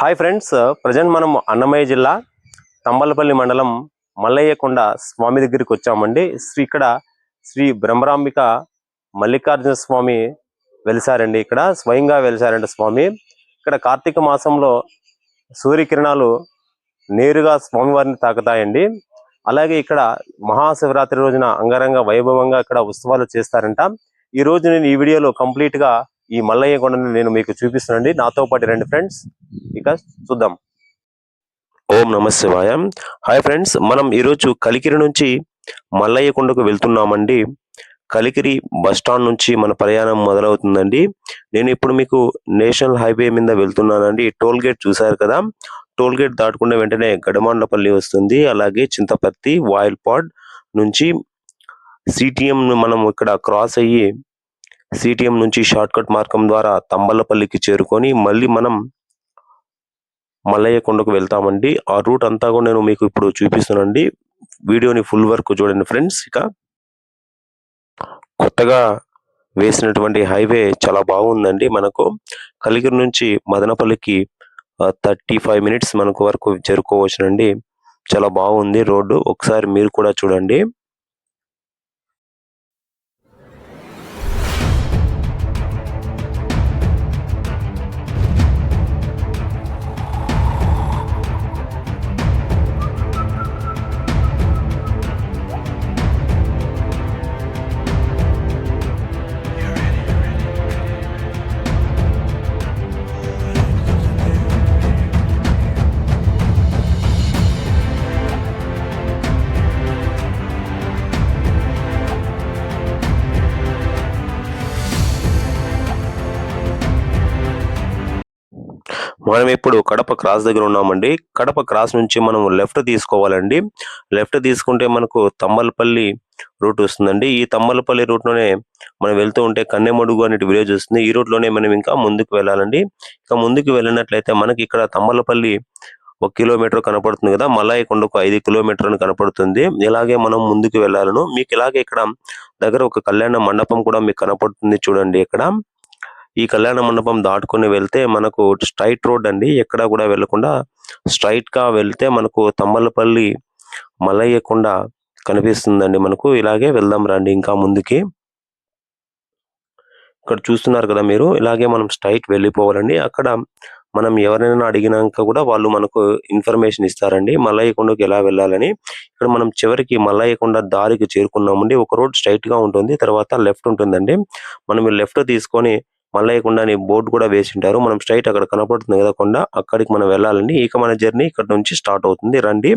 Hi friends present మనం అన్నమయ్య జిల్లా తంబలపల్లి మండలం మల్లయ్యకొండ స్వామి దగ్గరికి వచ్చామండి. శ్రీ ఇక్కడ శ్రీ బ్రహ్మరాంబిక మల్లికార్జున స్వామి వెలిసారండి ఇక్కడ స్వయంగా వెలిసారండి స్వామి. ఇక్కడ కార్తీక మాసంలో సూర్యకిరణాలు నేరుగా స్వామివారిని తాకుతాయండి. అలాగే ఇక్కడ మహాశివరాత్రి రోజున అంగరంగ వైభవంగా ఇక్కడ ఉత్సవాలు చేస్తారంట. ఈ రోజు నేను ఈ వీడియోలో కంప్లీట్గా ఈ మల్లయ్య కొండని నేను మీకు చూపిస్తానండి నాతో పాటు రండి ఫ్రెండ్స్. ఇక చూద్దాం. ఓం నమ హాయ్ ఫ్రెండ్స్ మనం ఈరోజు కలికిరి నుంచి మల్లయ్య కొండకు వెళ్తున్నామండి. కలికిరి బస్ స్టాండ్ నుంచి మన ప్రయాణం మొదలవుతుందండి. నేను ఇప్పుడు మీకు నేషనల్ హైవే మీద వెళ్తున్నానండి. టోల్ గేట్ చూశారు కదా? టోల్ గేట్ దాటుకున్న వెంటనే గడమాండపల్లి వస్తుంది. అలాగే చింతపత్తి వాయిల్పాడ్ నుంచి సిటిఎం మనం ఇక్కడ క్రాస్ అయ్యి సిటిఎం నుంచి షార్ట్ కట్ మార్గం ద్వారా తంబలపల్లికి చేరుకొని మళ్ళీ మనం మల్లయ్య కొండకు వెళ్తామండి. ఆ రూట్ అంతా కూడా నేను మీకు ఇప్పుడు చూపిస్తానండి వీడియోని ఫుల్ వర్క్ చూడండి ఫ్రెండ్స్. ఇక కొత్తగా వేసినటువంటి హైవే చాలా బాగుందండి మనకు. కలిగిరి నుంచి మదనపల్లికి థర్టీ ఫైవ్ మినిట్స్ మనకు వరకు చేరుకోవచ్చునండి. చాలా బాగుంది రోడ్డు. ఒకసారి మీరు కూడా చూడండి. మనం ఇప్పుడు కడప క్రాస్ దగ్గర ఉన్నామండి. కడప క్రాస్ నుంచి మనం లెఫ్ట్ తీసుకోవాలండి. లెఫ్ట్ తీసుకుంటే మనకు తమ్మలపల్లి రూట్ వస్తుందండి. ఈ తమ్మలపల్లి రూట్లోనే మనం వెళ్తూ ఉంటే కన్నెమడుగు అనేటి విలేజ్ వస్తుంది. ఈ రూట్లోనే మనం ఇంకా ముందుకు వెళ్ళాలండి. ఇంకా ముందుకు వెళ్ళినట్లయితే మనకి ఇక్కడ తమ్మలపల్లి ఒక కిలోమీటర్ కనపడుతుంది కదా. మలాయి కొండకు ఐదు కిలోమీటర్ అని కనపడుతుంది. ఇలాగే మనం ముందుకు వెళ్ళాలను. మీకు ఇలాగే ఇక్కడ దగ్గర ఒక కళ్యాణ మండపం కూడా మీకు కనపడుతుంది చూడండి ఇక్కడ. ఈ కళ్యాణ మండపం దాటుకొని వెళ్తే మనకు స్ట్రైట్ రోడ్ అండి. ఎక్కడ కూడా వెళ్ళకుండా స్ట్రైట్గా వెళ్తే మనకు తమ్మలపల్లి మలయ్యకొండ కనిపిస్తుందండి మనకు. ఇలాగే వెళ్దాం రండి ఇంకా ముందుకి. ఇక్కడ చూస్తున్నారు కదా మీరు ఇలాగే మనం స్ట్రైట్ వెళ్ళిపోవాలండి. అక్కడ మనం ఎవరైనా అడిగినాక కూడా వాళ్ళు మనకు ఇన్ఫర్మేషన్ ఇస్తారండి. మల్లయ్య కొండకు ఎలా వెళ్ళాలని. ఇక్కడ మనం చివరికి మల్లయ్యకొండ దారికి చేరుకున్నామండి. ఒక రోడ్ స్ట్రైట్గా ఉంటుంది తర్వాత లెఫ్ట్ ఉంటుందండి. మనం లెఫ్ట్ తీసుకొని మల్లయ్యకుండా అని బోర్డు కూడా వేసి ఉంటారు మనం స్ట్రైట్ అక్కడ కనపడుతుంది కదా కొండ అక్కడికి మనం వెళ్ళాలండి. ఇక మన జర్నీ ఇక్కడ నుంచి స్టార్ట్ అవుతుంది. రండి.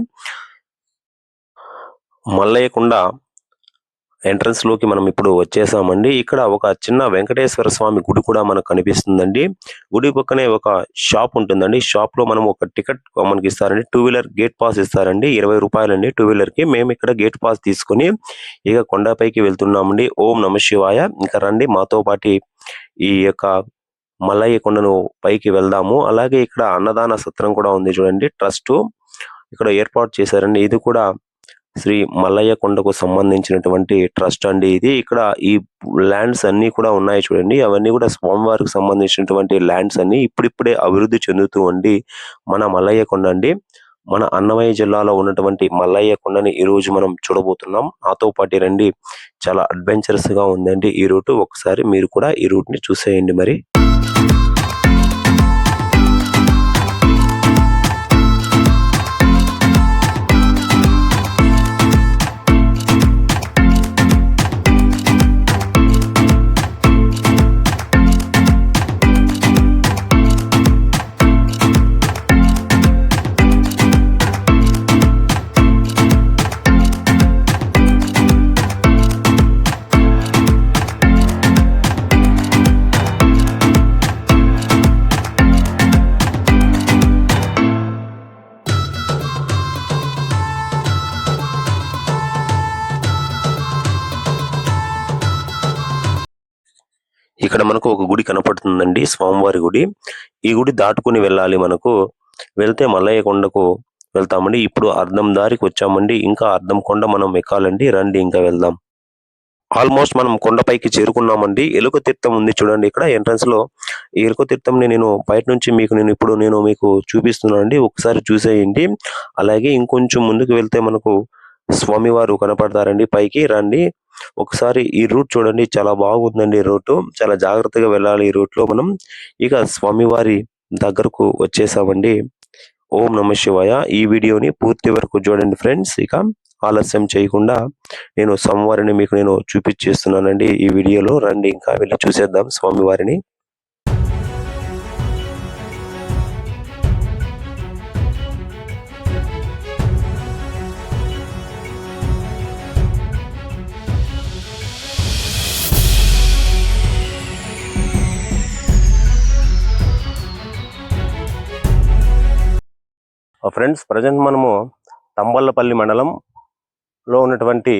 మల్లయ్య కొండ ఎంట్రన్స్లోకి మనం ఇప్పుడు వచ్చేసామండి. ఇక్కడ ఒక చిన్న వెంకటేశ్వర స్వామి గుడి కూడా మనకు కనిపిస్తుందండి. గుడి పక్కనే ఒక షాప్ ఉంటుందండి. షాప్లో మనం ఒక టికెట్ మనకి ఇస్తారండి. టూ వీలర్ గేట్ పాస్ ఇస్తారండి. ఇరవై రూపాయలండి టూ వీలర్కి మేము ఇక్కడ గేట్ పాస్ తీసుకుని ఇక కొండపైకి వెళ్తున్నామండి. ఓం నమ శివాయ. ఇంకా రండి. మాతో పాటి ఈ యొక్క మల్లయ్య కొండను పైకి వెళ్దాము. అలాగే ఇక్కడ అన్నదాన సత్రం కూడా ఉంది చూడండి. ట్రస్ట్ ఇక్కడ ఏర్పాటు చేశారండి. ఇది కూడా శ్రీ మల్లయ్య కొండకు సంబంధించినటువంటి ట్రస్ట్ అండి ఇది. ఇక్కడ ఈ ల్యాండ్స్ అన్ని కూడా ఉన్నాయి చూడండి. అవన్నీ కూడా స్వామివారికి సంబంధించినటువంటి ల్యాండ్స్ అన్ని ఇప్పుడిప్పుడే అభివృద్ధి చెందుతూ ఉండి మన మల్లయ్య కొండ అండి. మన అన్నమయ్య జిల్లాలో ఉన్నటువంటి మల్లయ్య కొండని ఈ రోజు మనం చూడబోతున్నాం. నాతో పాటు రండి. చాలా అడ్వెంచరస్గా ఉందండి ఈ రూట్. ఒకసారి మీరు కూడా ఈ రూట్ని చూసేయండి మరి. ఇక్కడ మనకు ఒక గుడి కనపడుతుందండి స్వామివారి గుడి. ఈ గుడి దాటుకుని వెళ్ళాలి మనకు. వెళ్తే మల్లయ్య కొండకు వెళ్తామండి. ఇప్పుడు అర్ధం దారికి వచ్చామండి. ఇంకా అర్ధం కొండ మనం ఎక్కాలండి. రండి ఇంకా వెళ్దాం. ఆల్మోస్ట్ మనం కొండపైకి చేరుకున్నామండి. ఎలుక తీర్థం ఉంది చూడండి ఇక్కడ. ఎంట్రన్స్లో ఈ ఎలుక తీర్థంని నేను బయట నుంచి మీకు నేను ఇప్పుడు నేను మీకు చూపిస్తున్నానండి. ఒకసారి చూసేయండి. అలాగే ఇంకొంచెం ముందుకు వెళ్తే మనకు స్వామివారు కనపడతారండి పైకి. రండి. ఒకసారి ఈ రూట్ చూడండి చాలా బాగుందండి రూట్. చాలా జాగ్రత్తగా వెళ్ళాలి ఈ రూట్లో మనం. ఇక స్వామివారి దగ్గరకు వచ్చేసామండి. ఓం నమ శివాయ. ఈ వీడియోని పూర్తి వరకు చూడండి ఫ్రెండ్స్. ఇక ఆలస్యం చేయకుండా నేను స్వామివారిని మీకు నేను చూపించేస్తున్నానండి. ఈ వీడియోలో రండి ఇంకా వెళ్ళి చూసేద్దాం స్వామివారిని. ఫ్రెండ్స్ ప్రజెంట్ మనము తంబళ్ళపల్లి మండలంలో ఉన్నటువంటి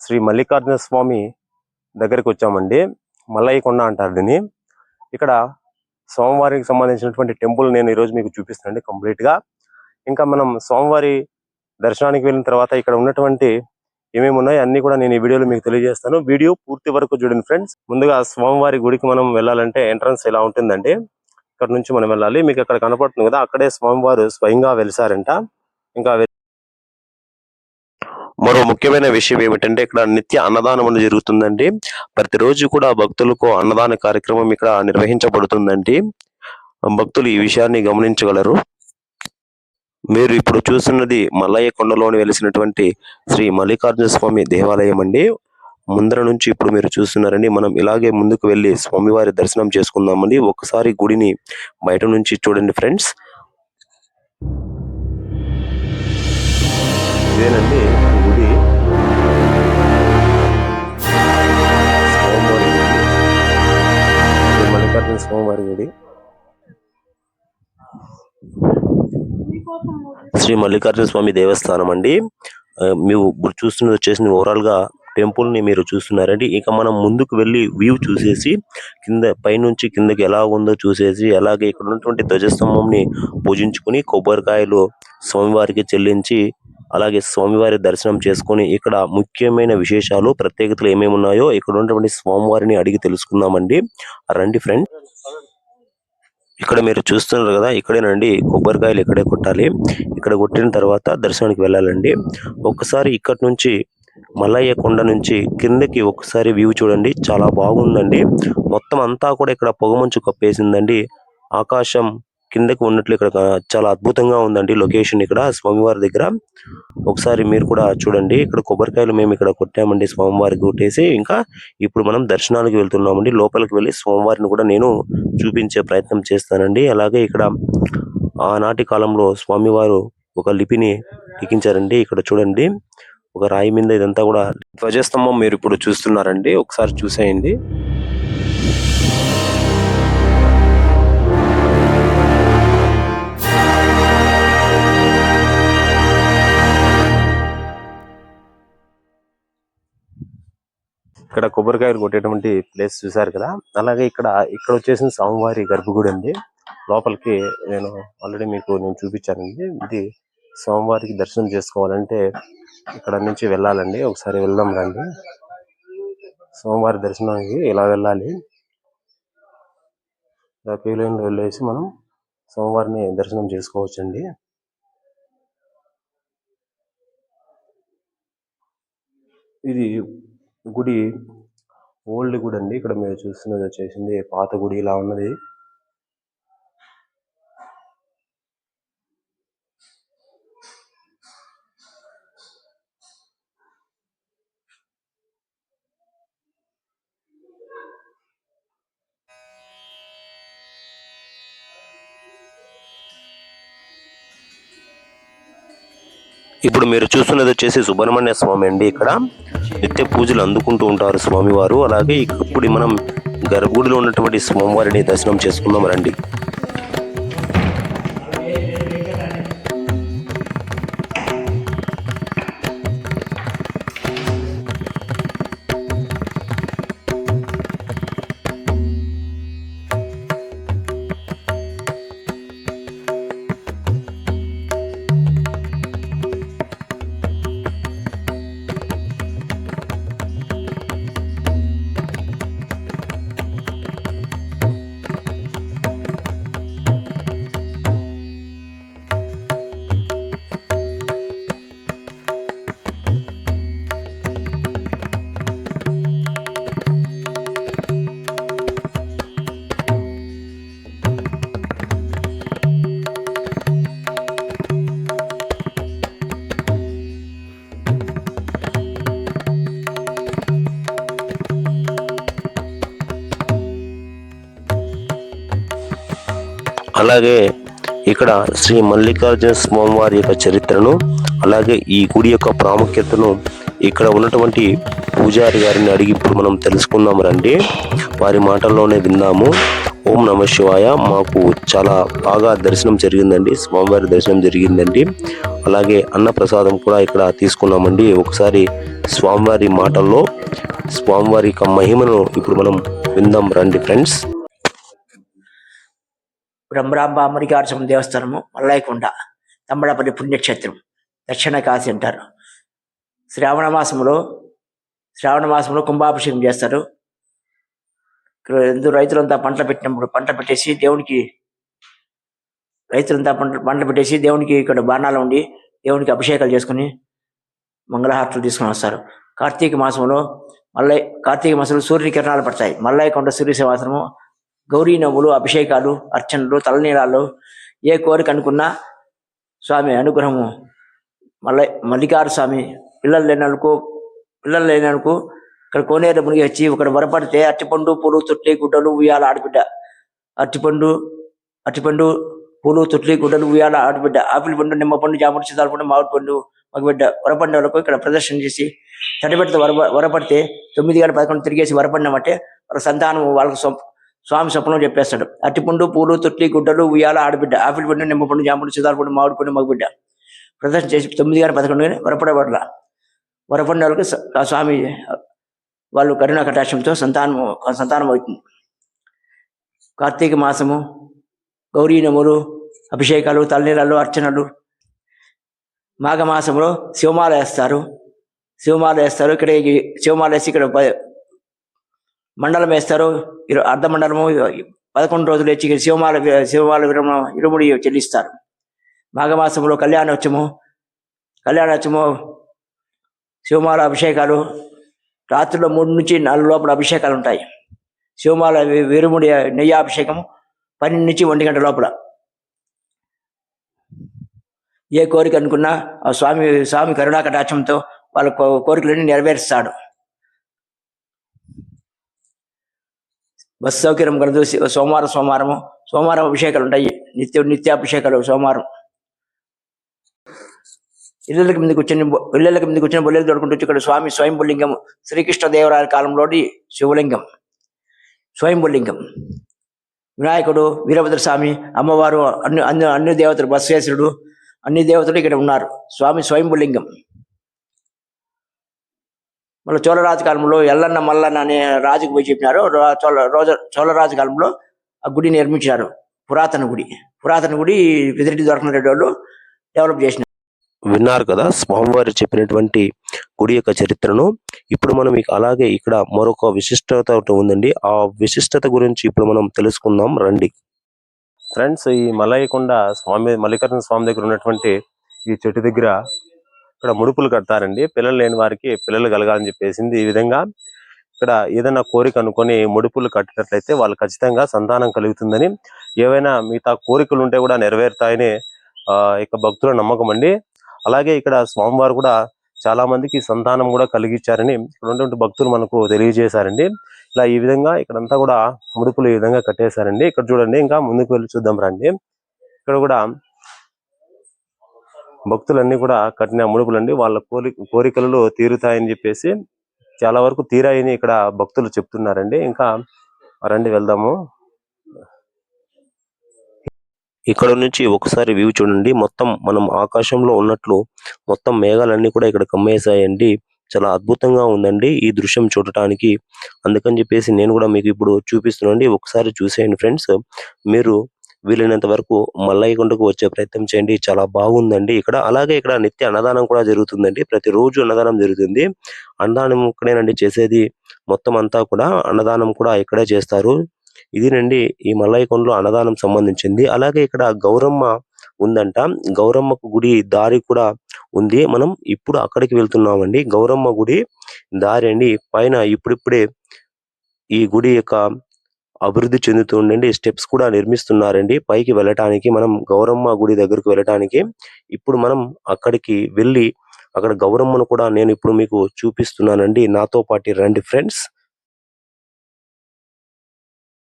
శ్రీ మల్లికార్జున స్వామి దగ్గరికి వచ్చామండి. మల్లయ్య కొండ అంటారు దీన్ని. ఇక్కడ సోమవారికి సంబంధించినటువంటి టెంపుల్ నేను ఈరోజు మీకు చూపిస్తానండి కంప్లీట్గా. ఇంకా మనం సోమవారి దర్శనానికి వెళ్ళిన తర్వాత ఇక్కడ ఉన్నటువంటి ఏమేమి ఉన్నాయో అన్ని కూడా నేను ఈ వీడియోలో మీకు తెలియజేస్తాను. వీడియో పూర్తి వరకు చూడండి ఫ్రెండ్స్. ముందుగా స్వామివారి గుడికి మనం వెళ్ళాలంటే ఎంట్రన్స్ ఎలా ఉంటుందండి ఇక్కడ నుంచి మనం వెళ్ళాలి. మీకు అక్కడ కనపడుతుంది కదా అక్కడే స్వామివారు స్వయంగా వెలిసారంట. ఇంకా మరో ముఖ్యమైన విషయం ఏమిటంటే ఇక్కడ నిత్య అన్నదానం అనేది జరుగుతుందండి. ప్రతిరోజు కూడా భక్తులకు అన్నదాన కార్యక్రమం ఇక్కడ నిర్వహించబడుతుందండి. భక్తులు ఈ విషయాన్ని గమనించగలరు. మీరు ఇప్పుడు చూస్తున్నది మల్లయ్య కొండలోని వెలిసినటువంటి శ్రీ మల్లికార్జున స్వామి దేవాలయం అండి. ముందర నుంచి ఇప్పుడు మీరు చూస్తున్నారండి మనం ఇలాగే ముందుకు వెళ్ళి స్వామివారి దర్శనం చేసుకుందామండి ఒకసారి గుడిని బయట నుంచి చూడండి ఫ్రెండ్స్. ఇదేనండి గుడి. స్వామివారి గుడి. మల్లికార్జున స్వామివారి గుడి. శ్రీ మల్లికార్జున స్వామి దేవస్థానం అండి. మీరు చూస్తున్నది వచ్చేసి ఓవరాల్గా టెంపుల్ని మీరు చూస్తున్నారండి. ఇక మనం ముందుకు వెళ్ళి వ్యూ చూసేసి కింద పైనుంచి కిందకి ఎలా ఉందో చూసేసి అలాగే ఇక్కడ ఉన్నటువంటి ధ్వజస్తంభం ని పూజించుకుని కొబ్బరికాయలు స్వామివారికి చెల్లించి అలాగే స్వామివారి దర్శనం చేసుకొని ఇక్కడ ముఖ్యమైన విశేషాలు ప్రత్యేకతలు ఏమేమి ఉన్నాయో ఇక్కడ ఉన్నటువంటి స్వామివారిని అడిగి తెలుసుకుందామండి. రండి ఫ్రెండ్. ఇక్కడ మీరు చూస్తున్నారు కదా ఇక్కడేనండి కొబ్బరికాయలు ఇక్కడే కొట్టాలి. ఇక్కడ కొట్టిన తర్వాత దర్శనానికి వెళ్ళాలండి. ఒక్కసారి ఇక్కడ నుంచి మలయ్య కొండ నుంచి కిందకి ఒకసారి వ్యూ చూడండి. చాలా బాగుందండి. మొత్తం అంతా కూడా ఇక్కడ పొగమంచు కప్పేసిందండి. ఆకాశం కిందకి ఉన్నట్లు ఇక్కడ చాలా అద్భుతంగా ఉందండి లొకేషన్ ఇక్కడ స్వామివారి దగ్గర. ఒకసారి మీరు కూడా చూడండి. ఇక్కడ కొబ్బరికాయలు మేము ఇక్కడ కొట్టామండి స్వామివారికి కొట్టేసి ఇంకా ఇప్పుడు మనం దర్శనానికి వెళ్తున్నామండి. లోపలికి వెళ్ళి స్వామివారిని కూడా నేను చూపించే ప్రయత్నం చేస్తానండి. అలాగే ఇక్కడ ఆనాటి కాలంలో స్వామివారు ఒక లిపిని లిఖించారండి. ఇక్కడ చూడండి. ఒక రాయి మీద ఇదంతా కూడా ధ్వజస్తంభం మీరు ఇప్పుడు చూస్తున్నారండి. ఒకసారి చూసేయండి. ఇక్కడ కొబ్బరికాయలు కొట్టేటువంటి ప్లేస్ చూసారు కదా? అలాగే ఇక్కడ ఇక్కడ వచ్చేసిన స్వామివారి గర్భగుడి అండి. లోపలికి నేను ఆల్రెడీ మీకు నేను చూపించానండి. ఇది స్వామివారికి దర్శనం చేసుకోవాలంటే ఇక్కడ నుంచి వెళ్ళాలండి. ఒకసారి వెళ్దాం రండి. సోమవారం దర్శనానికి ఇలా వెళ్ళాలి. ఇలా క్యూ వెళ్ళేసి మనం సోమవారిని దర్శనం చేసుకోవచ్చండి. ఇది గుడి ఓల్డ్ గుడి అండి ఇక్కడ మీరు చూస్తున్నది వచ్చేసింది. పాత గుడి ఇలా ఉన్నది. ఇప్పుడు మీరు చూస్తున్నది వచ్చేసి సుబ్రహ్మణ్య స్వామి అండి ఇక్కడ. నిత్య పూజలు అందుకుంటూ ఉంటారు స్వామివారు. అలాగే ఇప్పుడు మనం గర్భగుడిలో ఉన్నటువంటి స్వామివారిని దర్శనం చేసుకుందాం రండి. అలాగే ఇక్కడ శ్రీ మల్లికార్జున స్వామివారి యొక్క చరిత్రను అలాగే ఈ గుడి యొక్క ప్రాముఖ్యతను ఇక్కడ ఉన్నటువంటి పూజారి గారిని అడిగి ఇప్పుడు మనం తెలుసుకుందాం రండి. వారి మాటల్లోనే విన్నాము. ఓం నమ శివాయ. మాకు చాలా బాగా దర్శనం జరిగిందండి. స్వామివారి దర్శనం జరిగిందండి. అలాగే అన్న ప్రసాదం కూడా ఇక్కడ తీసుకున్నామండి. ఒకసారి స్వామివారి మాటల్లో స్వామివారి యొక్క మహిమను ఇప్పుడు మనం విందాం రండి ఫ్రెండ్స్. బ్రహ్మరాంబ అమరికార్చం దేవస్థానము మల్లాయకొండ తమ్మడపల్లి పుణ్యక్షేత్రం దక్షిణ కాశీ అంటారు. శ్రావణ మాసంలో శ్రావణ మాసంలో కుంభాభిషేకం చేస్తారు. ఇక్కడ ఎందు రైతులంతా పంటలు పెట్టినప్పుడు పంట పెట్టేసి దేవునికి రైతులంతా పంట పంటలు పెట్టేసి దేవునికి ఇక్కడ బాణాలు ఉండి దేవునికి అభిషేకాలు చేసుకుని మంగళహారతులు తీసుకొని వస్తారు. కార్తీక మాసంలో మల్లై కార్తీక మాసంలో సూర్యకిరణాలు పడతాయి. మల్లయ్యకొండ సూర్య శివాసనము గౌరీ నవ్వులు అభిషేకాలు అర్చనలు తలనీలాలు ఏ కోరిక అనుకున్నా స్వామి అనుగ్రహము. మల్ల మల్లికారు స్వామి పిల్లలు లేనకు పిల్లలు లేనకు ఇక్కడ కోనేరు మునిగి వచ్చి ఇక్కడ వరపడితే అరటిపండు పూలు తొట్లి గుడ్డలు ఉయ్యాల ఆడబిడ్డ. అరటిపండు అరటిపండు పూలు తొట్లి గుడ్డలు ఉయ్యాల ఆడబిడ్డ. ఆపిల్ పండు నిమ్మ పండు జాముడు సిద్ధాల పండు మామిడి పండు మగబిడ్డ వరపండులకు ఇక్కడ ప్రదర్శన చేసి తడిపెడితే వర వరపడితే తొమ్మిది గంటల పదకొండు తిరిగేసి వరపడినామంటే వాళ్ళ సంతానం వాళ్ళకు స్వామి స్వప్నం చెప్పేస్తాడు. అరటిపండు పూలు తొట్లి గుడ్డలు ఉయ్యాల ఆడబిడ్డ ఆపిల్ పండు నిమ్మ పండు జాముడు సిద్ధాల మామిడి పండు మగబిడ్డ. ప్రదర్శన చేసి తొమ్మిది గంటల పదకొండు గంటల వరపడబడల వరపండులకు స్వామి వాళ్ళు కరుణ కటాక్షంతో సంతానం సంతానం అవుతుంది. కార్తీక మాసము గౌరీ నములు అభిషేకాలు తలనీలాలు అర్చనలు. మాఘమాసంలో శివమాల వేస్తారు. శివమాల వేస్తారు. ఇక్కడ శివమాల వేసి ఇక్కడ మండలం వేస్తారు. ఇరు అర్ధ మండలము పదకొండు రోజులు వచ్చి శివమాల శివమాల విరమణ ఇరుముడి చెల్లిస్తారు. మాఘమాసంలో కళ్యాణోత్సవము. కళ్యాణోత్సవము శివమాల అభిషేకాలు. రాత్రిలో మూడు నుంచి నాలుగు లోపల అభిషేకాలు ఉంటాయి. శివమాల విరుముడి నెయ్యి అభిషేకం పన్నెండు నుంచి ఒంటి గంట లోపల. ఏ కోరిక అనుకున్నా ఆ స్వామి స్వామి కరుణాకటాక్షంతో వాళ్ళ కో- కోరికలన్నీ నెరవేరుస్తాడు. బస్ సౌకర్యం కలదు. సోమవారం సోమవారము. సోమవారం అభిషేకాలు ఉంటాయి. నిత్య నిత్యాభిషేకాలు సోమవారం. ఇళ్ళకి మీద కూర్చొని ఇళ్ళకి మీద కూర్చొని బొల్లెలు తోడుకుంటూ ఇక్కడ స్వామి స్వయంభులింగం శ్రీకృష్ణదేవరాయల కాలంలోని శివలింగం. స్వయంభులింగం. వినాయకుడు వీరభద్ర స్వామి అమ్మవారు అన్ని అన్ని అన్ని దేవతలు బసవేశ్వరుడు అన్ని దేవతలు ఇక్కడ ఉన్నారు. స్వామి స్వయంభులింగం. మళ్ళీ చోళరాజు కాలంలో ఎల్లన్న మల్లన్న అనే రాజుకు పోయి చెప్పినారు. రా- చోళ రోజు చోళరాజు కాలంలో ఆ గుడి నిర్మించారు పురాతన గుడి. పురాతన గుడి ఫెసిలిటీ దొరకని వాళ్ళు డెవలప్ చేసినారు. విన్నారు కదా స్వామివారు చెప్పినటువంటి గుడి యొక్క చరిత్రను. ఇప్పుడు మనం ఇక అలాగే ఇక్కడ మరొక విశిష్టత ఒకటి ఉందండి. ఆ విశిష్టత గురించి ఇప్పుడు మనం తెలుసుకుందాం. రండి. ఫ్రెండ్స్ ఈ మలయకొండ స్వామి మల్లికార్జున స్వామి దగ్గర ఉన్నటువంటి ఈ చెట్టు దగ్గర ఇక్కడ ముడుపులు కడతారండి. పిల్లలు లేని వారికి పిల్లలు కలగాలని చెప్పేసింది ఈ విధంగా. ఇక్కడ ఏదైనా కోరిక అనుకొని ముడుపులు కట్టినట్లయితే వాళ్ళు ఖచ్చితంగా సంతానం కలుగుతుందని ఏవైనా మిగతా కోరికలు ఉంటే కూడా నెరవేరుతాయని ఆ ఇక భక్తుల నమ్మకం అండి. అలాగే ఇక్కడ స్వామివారు కూడా చాలా మందికి సంతానం కూడా కలిగించారని ఇక్కడ ఉన్నటువంటి భక్తులు మనకు తెలియజేశారండి. ఇలా ఈ విధంగా ఇక్కడంతా కూడా ముడుపులు ఈ విధంగా కట్టేశారండి. ఇక్కడ చూడండి ఇంకా ముందుకు వెళ్ళి చూద్దాం రండి. ఇక్కడ కూడా భక్తులన్నీ కూడా కట్టిన ముడుపులండి వాళ్ళ కోరి కోరికలు తీరుతాయని చెప్పేసి చాలా వరకు తీరాయని ఇక్కడ భక్తులు చెప్తున్నారండి. ఇంకా రండి వెళ్దాము. ఇక్కడ నుంచి ఒకసారి వ్యూ చూడండి. మొత్తం మనం ఆకాశంలో ఉన్నట్లు మొత్తం మేఘాలన్నీ కూడా ఇక్కడ కమ్మేశాయండి. చాలా అద్భుతంగా ఉందండి ఈ దృశ్యం చూడటానికి. అందుకని చెప్పేసి నేను కూడా మీకు ఇప్పుడు చూపిస్తున్నాండి ఒకసారి చూసేయండి ఫ్రెండ్స్. మీరు వీలైనంత వరకు మల్లయ్యకొండకు వచ్చే ప్రయత్నం చేయండి. చాలా బాగుందండి ఇక్కడ. అలాగే ఇక్కడ నిత్య అన్నదానం కూడా జరుగుతుందండి. ప్రతిరోజు అన్నదానం జరుగుతుంది. అన్నదానం ఇక్కడేనండి చేసేది మొత్తం అంతా కూడా అన్నదానం కూడా ఇక్కడే చేస్తారు. ఇదేనండి ఈ మల్లయ్యకొండలో అన్నదానం సంబంధించింది. అలాగే ఇక్కడ గౌరమ్మ ఉందంట. గౌరమ్మకు గుడి దారి కూడా ఉంది. మనం ఇప్పుడు అక్కడికి వెళ్తున్నామండి. గౌరమ్మ గుడి దారి అండి. పైన ఇప్పుడిప్పుడే ఈ గుడి యొక్క అభివృద్ధి చెందుతుండండి స్టెప్స్ కూడా నిర్మిస్తున్నారండి. పైకి వెళ్ళటానికి మనం గౌరమ్మ గుడి దగ్గరకు వెళ్ళటానికి ఇప్పుడు మనం అక్కడికి వెళ్ళి అక్కడ గౌరమ్మను కూడా నేను ఇప్పుడు మీకు చూపిస్తున్నానండి. నాతో పాటు రండి ఫ్రెండ్స్.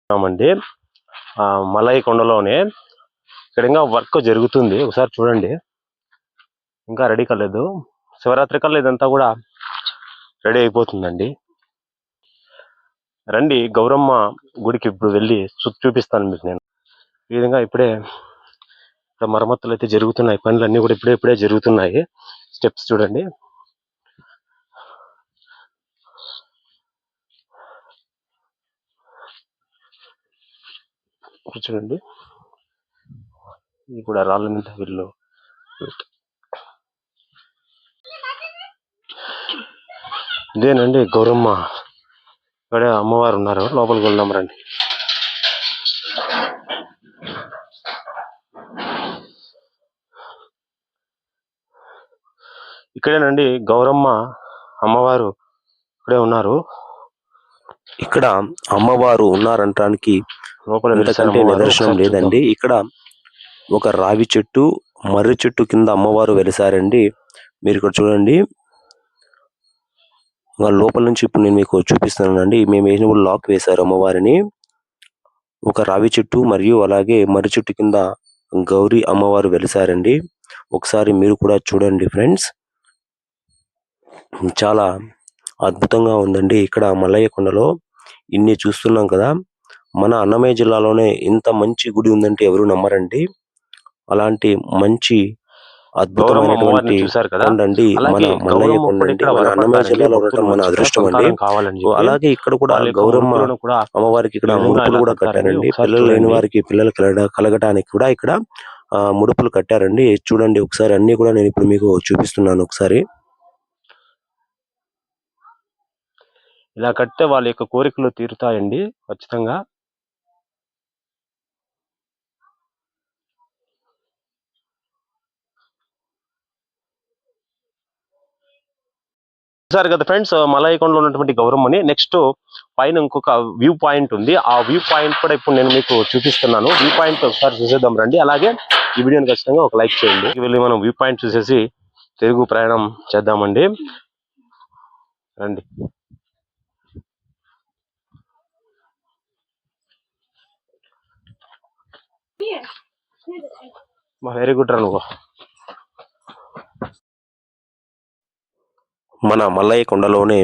అండి మలై కొండలోనే ఇక్కడ ఇంకా వర్క్ జరుగుతుంది. ఒకసారి చూడండి. ఇంకా రెడీ కాలేదు. శివరాత్రి కల్లా ఇదంతా కూడా రెడీ అయిపోతుందండి. రండి గౌరమ్మ గుడికి ఇప్పుడు వెళ్ళి చూపిస్తాను మీకు నేను. ఈ విధంగా ఇప్పుడే ఇక్కడ మరమ్మతులు అయితే జరుగుతున్నాయి. పనులు అన్నీ కూడా ఇప్పుడే ఇప్పుడే జరుగుతున్నాయి. స్టెప్స్ చూడండి. చూడండి ఇది కూడా రాళ్ళ మీద వీళ్ళు ఇదేనండి గౌరమ్మ ఇక్కడ అమ్మవారు ఉన్నారు. లోపలికి వెళ్దాం రండి. ఇక్కడేనండి గౌరమ్మ అమ్మవారు ఇక్కడే ఉన్నారు. ఇక్కడ అమ్మవారు ఉన్నారంటానికి లోపల నిదర్శనం లేదండి. ఇక్కడ ఒక రావి చెట్టు మర్రి చెట్టు కింద అమ్మవారు వెలిసారండి. మీరు ఇక్కడ చూడండి. లోపల నుంచి ఇప్పుడు నేను మీకు చూపిస్తున్నానండి. మేము వేసినప్పుడు లాక్ వేశారు అమ్మవారిని. ఒక రావి చెట్టు మరియు అలాగే మర్రి చెట్టు కింద గౌరీ అమ్మవారు వెలిసారండి. ఒకసారి మీరు కూడా చూడండి ఫ్రెండ్స్. చాలా అద్భుతంగా ఉందండి ఇక్కడ మల్లయ్య కొండలో. ఇన్ని చూస్తున్నాం కదా. మన అన్నమయ్య జిల్లాలోనే ఇంత మంచి గుడి ఉందంటే ఎవరు నమ్మరండి. అలాంటి మంచి అద్భుతమైనటువంటి కొండండి మన అలాగే మల్లయ్య గౌరమ్మ కొండ ఒక్కటి అండి ఇక్కడ మన అన్నమయ్య. జిల్లాలో ఉండటం మన అదృష్టం అండి అలాగే ఇక్కడ కూడా గౌరమ్మ అమ్మవారికి ఇక్కడ ముడుపులు కూడా కట్టారండి. పిల్లలు లేని. వారికి పిల్లలు కలగ కలగటానికి కూడా ఇక్కడ ముడుపులు కట్టారండి చూడండి ఒకసారి అన్ని కూడా నేను ఇప్పుడు మీకు చూపిస్తున్నాను ఒకసారి ఇలా కడితే వాళ్ళ యొక్క కోరికలు తీరుతాయండి ఖచ్చితంగా చూసారు కదా ఫ్రెండ్స్ మలాయకొండలో ఉన్నటువంటి గౌరమ్మని. నెక్స్ట్ పైన ఇంకొక వ్యూ పాయింట్ ఉంది. ఆ వ్యూ పాయింట్ కూడా ఇప్పుడు నేను మీకు చూపిస్తున్నాను. వ్యూ పాయింట్ ఒకసారి చూసేద్దాం రండి. అలాగే ఈ వీడియోని ఖచ్చితంగా ఒక లైక్ చేయండి. వెళ్ళి మనం వ్యూ పాయింట్ చూసేసి తిరుగు ప్రయాణం చేద్దామండి. రండి. వెరీ గుడ్ రా నువ్వు. మన మల్లయ్య కొండలోనే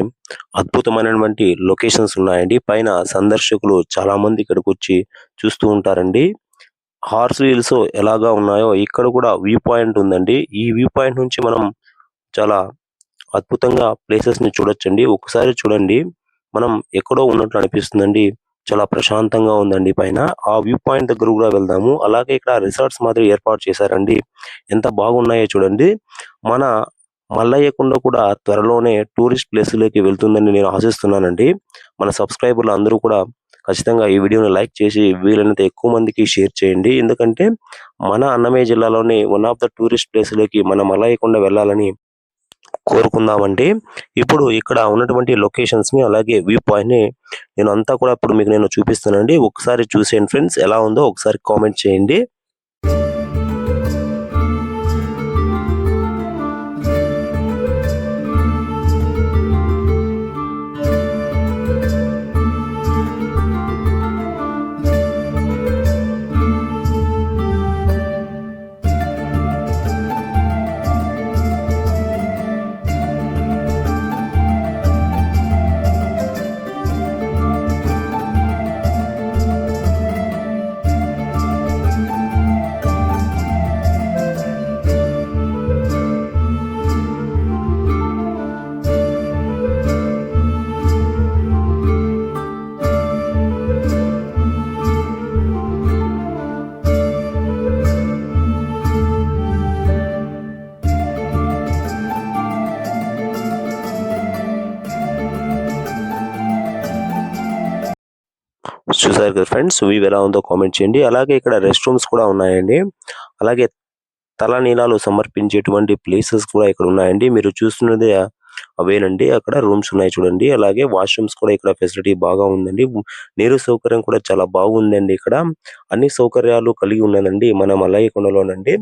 అద్భుతమైనటువంటి లొకేషన్స్ ఉన్నాయండి. పైన సందర్శకులు చాలా మంది ఇక్కడికి వచ్చి చూస్తూ ఉంటారండి. హార్స్ హిల్స్ ఎలాగా ఉన్నాయో ఇక్కడ కూడా వ్యూ పాయింట్ ఉందండి. ఈ వ్యూ పాయింట్ నుంచి మనం చాలా అద్భుతంగా ప్లేసెస్ని చూడొచ్చండి. ఒకసారి చూడండి. మనం ఎక్కడో ఉన్నట్లు అనిపిస్తుందండి. చాలా ప్రశాంతంగా ఉందండి పైన. ఆ వ్యూ పాయింట్ దగ్గర కూడా వెళ్దాము. అలాగే ఇక్కడ రిసార్ట్స్ మాత్రం ఏర్పాటు చేశారండి. ఎంత బాగున్నాయో చూడండి. మన మల్లయ్య కొండ కూడా త్వరలోనే టూరిస్ట్ ప్లేసులకి వెళ్తుందని నేను ఆశిస్తున్నానండి. మన సబ్స్క్రైబర్లు అందరూ కూడా ఖచ్చితంగా ఈ వీడియోని లైక్ చేసి వీలైనంత ఎక్కువ మందికి షేర్ చేయండి. ఎందుకంటే మన అన్నమయ్య జిల్లాలోని వన్ ఆఫ్ ద టూరిస్ట్ ప్లేసులకి మన మల్లయ్యకొండ వెళ్ళాలని కోరుకుందామండి. ఇప్పుడు ఇక్కడ ఉన్నటువంటి లొకేషన్స్ని అలాగే వ్యూ పాయింట్ని నేను అంతా కూడా ఇప్పుడు మీకు నేను చూపిస్తానండి ఒకసారి చూసేయండి ఫ్రెండ్స్ ఎలా ఉందో ఒకసారి కామెంట్ చేయండి. చూసారు కదా ఫ్రెండ్స్ వీవ్ ఎలా ఉందో కామెంట్ చేయండి. అలాగే ఇక్కడ రెస్ట్ రూమ్స్ కూడా ఉన్నాయండి. అలాగే తల నీలాలు సమర్పించేటువంటి ప్లేసెస్ కూడా ఇక్కడ ఉన్నాయండి. మీరు చూస్తున్నది అవేనండి. అక్కడ రూమ్స్ ఉన్నాయి చూడండి. అలాగే వాష్రూమ్స్ కూడా ఇక్కడ ఫెసిలిటీ బాగా ఉందండి. నీరు సౌకర్యం కూడా చాలా బాగుందండి ఇక్కడ. అన్ని సౌకర్యాలు కలిగి ఉన్నదండి మన మల్లయ్యకొండలోనండి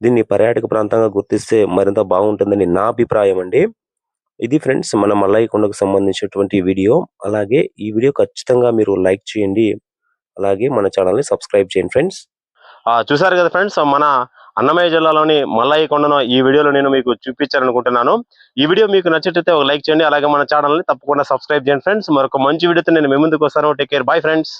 దీన్ని పర్యాటక ప్రాంతంగా గుర్తిస్తే మరింత బాగుంటుందని నా అభిప్రాయం అండి. ఇది ఫ్రెండ్స్ మన మల్లయ్య కొండకు సంబంధించినటువంటి వీడియో. అలాగే ఈ వీడియో ఖచ్చితంగా మీరు లైక్ చేయండి. అలాగే మన ఛానల్ని సబ్స్క్రైబ్ చేయండి ఫ్రెండ్స్. ఆ, చూసారు కదా ఫ్రెండ్స్ మన అన్నమయ్య జిల్లాలోని మల్లయ్య కొండను ఈ వీడియోలో నేను మీకు చూపించాలనుకుంటున్నాను. ఈ వీడియో మీకు నచ్చేటైతే ఒక లైక్ చేయండి. అలాగే మన ఛానల్ని తప్పకుండా సబ్స్క్రైబ్ చేయండి ఫ్రెండ్స్. మరొక మంచి వీడియోతో నేను మీ ముందుకు వస్తాను. Take care bye friends